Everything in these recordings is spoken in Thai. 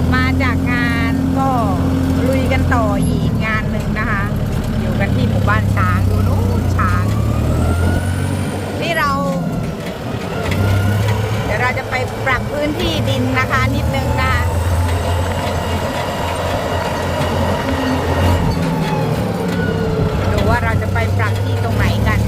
ลับมาจากงานก็ลุยกันต่ออีกงานหนึ่งนะคะ อยู่กันที่หมู่บ้านช้างดูนู้นช้าง นี่เรา เดี๋ยวเราจะไปปรับพื้นที่ดินนะคะนิดนึงนะคะดูว่าเราจะไปปรับที่ตรงไหนกัน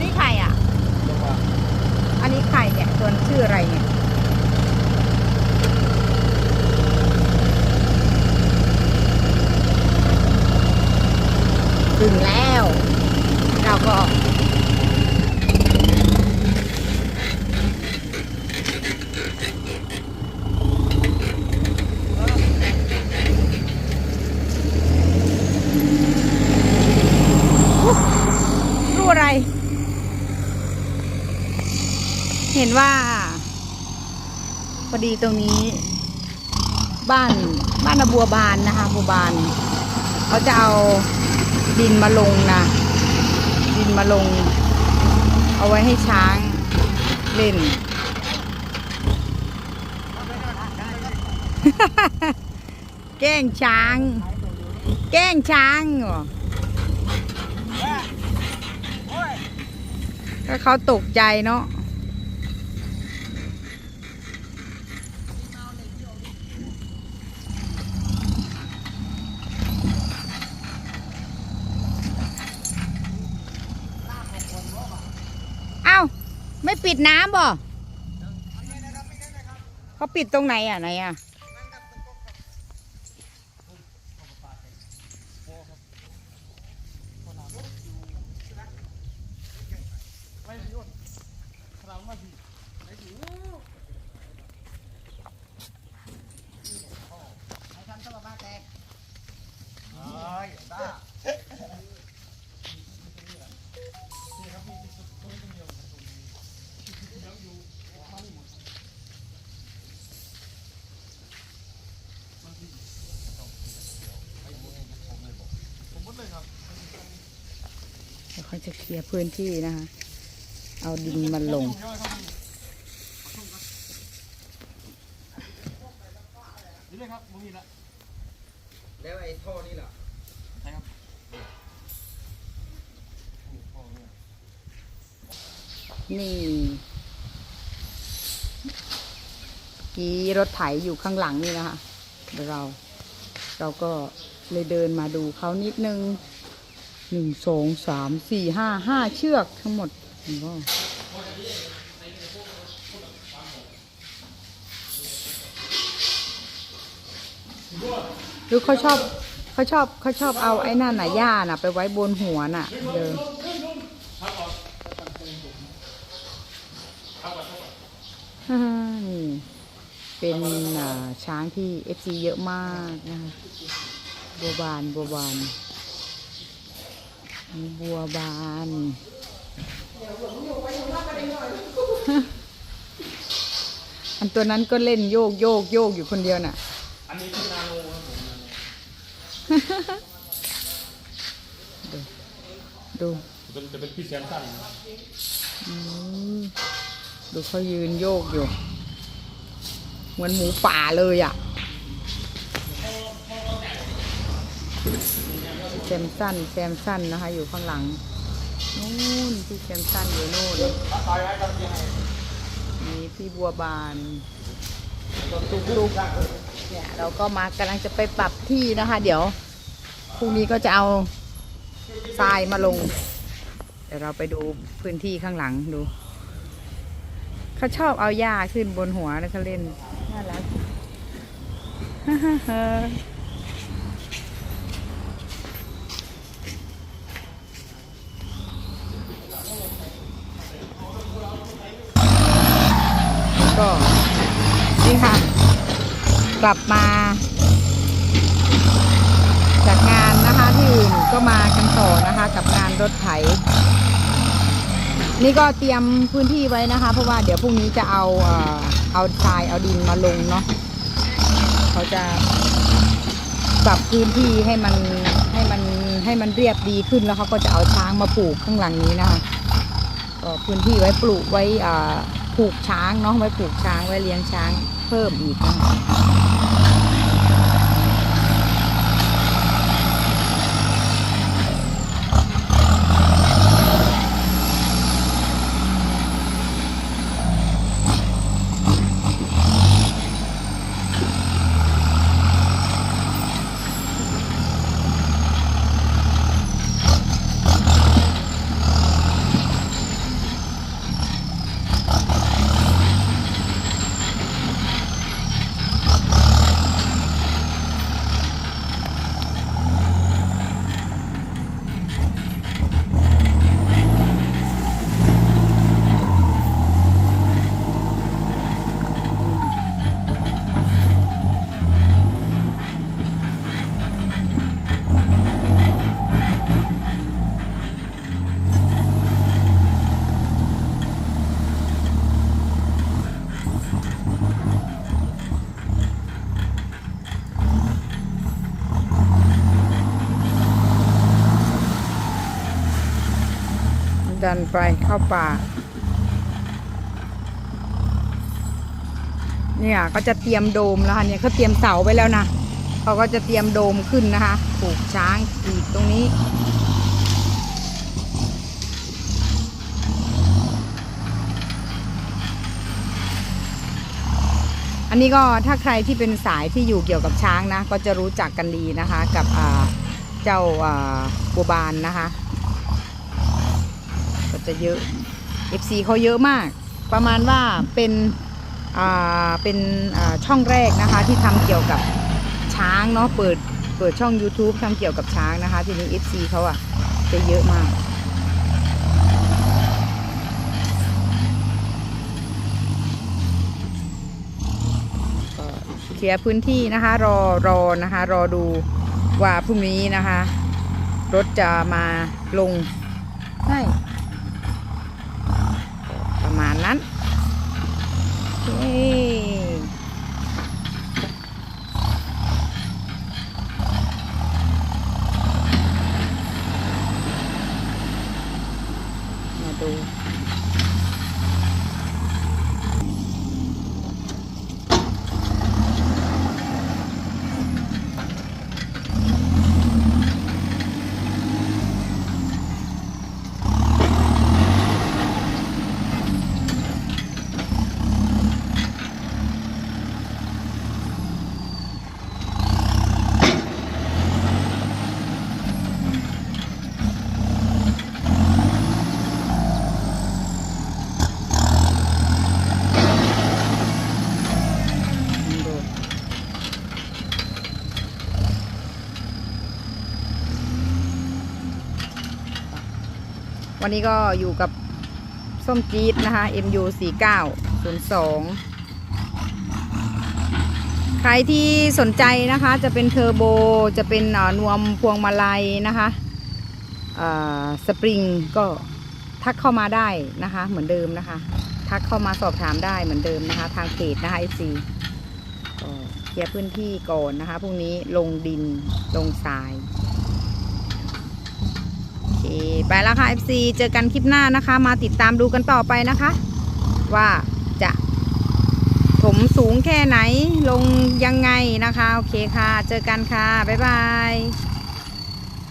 นี่ใครอะ อันนี้ใครเนี่ยตัวชื่ออะไรเนี่ย ถึงแล้ว เราก็รู้อะไร เห็นว่าพอดีตรงนี้ บ้านบ้านอบัวบานนะคะบัวบาน เขาจะเอา ดินมาลงนะ ดินมาลง เอาไว้ให้ช้างเล่น แกล้งช้าง แกล้งช้างเหรอก็เขาตกใจเนาะ เอ้า ไม่ ปิดน้ำบ่เขาปิดตรงไหนอะไหนอะ เดี๋ยวเขาจะเคลียร์พื้นที่นะคะ เอาดินมาลง นี่เลยครับมึงมีละแล้วไอ้ท่อนี่ล่ะใช่ครับนี่กี้รถไถอยู่ข้างหลังนี่นะคะเดี๋ยวเรา เราก็เลยเดินมาดูเขานิดนึง หนึ่งสองสามสี่ห้าห้าเชือกทั้งหมดเห็นบ่หรือเขาชอบเขาชอบเขาชอบเอาไอ้นั่นน่ะหญ้าน่ะ ไปไว้บนหัวน่ะเดินฮ่านี่เป็นอ่าช้างที่ FC เยอะมากนะคะบัวบานบัวบาน บัวบานอันตัวนั้นก็เล่นโยกโยกโยกอยู่คนเดียวน่ะ อันนี้คือนาโนครับผมดูเป็นจะเป็นพี่แซมสันอืมดูเขายืนโยกอยู่ เหมือนหมูป่าเลยอะ มสันแซมสันนะคะ อยู่ข้างหลังนู่นพี่แซมสันอยู่นู่นนี่พี่บัวบานตุกตุกเนี่ยเราก็มากำลังจะไปปรับที่นะคะ เดี๋ยวพรุ่งนี้ก็จะเอาทรายมาลง เดี๋ยวเราไปดูพื้นที่ข้างหลังดูเขาชอบเอาหญ้าขึ้นบนหัวแล้วเขาเล่นน่ารักนี่ค่ะ กลับมา จากงานนะคะที่อื่นก็มากันต่อนะคะ กับงานรถไถ นี่ก็เตรียมพื้นที่ไว้นะคะ เพราะว่าเดี๋ยวพรุ่งนี้จะเอาเอ่อเอาทรายเอาดินมาลงเนาะเขาจะปรับพื้นที่ให้มันให้มันให้มันเรียบดีขึ้นแล้วเขาก็จะเอาช้างมาปลูกข้างหลังนี้นะคะก็พื้นที่ไว้ปลูกไว้อ่า ปลูกช้างเนาะไว้ปลูกช้างไว้เลี้ยงช้างเพิ่มอีกนะ ดันไปเข้าป่า เนี่ยก็จะเตรียมโดมแล้วค่ะเนี่ยเขาเตรียมเสาไว้แล้วนะเขาก็จะเตรียมโดมขึ้นนะคะปลูกช้างอีกตรงนี้อันนี้ก็ถ้าใครที่เป็นสายที่อยู่เกี่ยวกับช้างนะ ก็จะรู้จักกันดีนะคะ กับเจ้าอ่าบัวบานนะคะ ก็จะเยอะ FC เขาเยอะมาก ประมาณว่าเป็นอ่าเป็นอ่าช่องแรกนะคะที่ทำเกี่ยวกับช้างเนาะเปิดเปิดช่อง YouTube ทำเกี่ยวกับช้างนะคะ ทีนี้ FC เขาอะจะเยอะมากเคลียร์พื้นที่นะคะรอรอนะคะรอดูว่าพรุ่งนี้นะคะ รถจะมาลงใช่ประมาณนั้น โอเคมาดู ดู วันนี้ก็อยู่กับส้มจี๊ดนะคะ MU 4 9 0 2 ใครที่สนใจนะคะจะเป็นเทอร์โบจะเป็นนวมพวงมาลัยนะคะสปริงก็ทักเข้ามาได้นะคะ เหมือนเดิมนะคะ ทักเข้ามาสอบถามได้เหมือนเดิมนะคะ ทางเพจนะคะ FC ก็เคลียร์พื้นที่ก่อนนะคะพรุ่งนี้ลงดินลงทราย เคไปแล้วค่ะ FC เจอกันคลิปหน้านะคะ มาติดตามดูกันต่อไปนะคะ ว่าจะถมสูงแค่ไหนลงยังไงนะคะ โอเคค่ะ เจอกันค่ะ บ๊ายบาย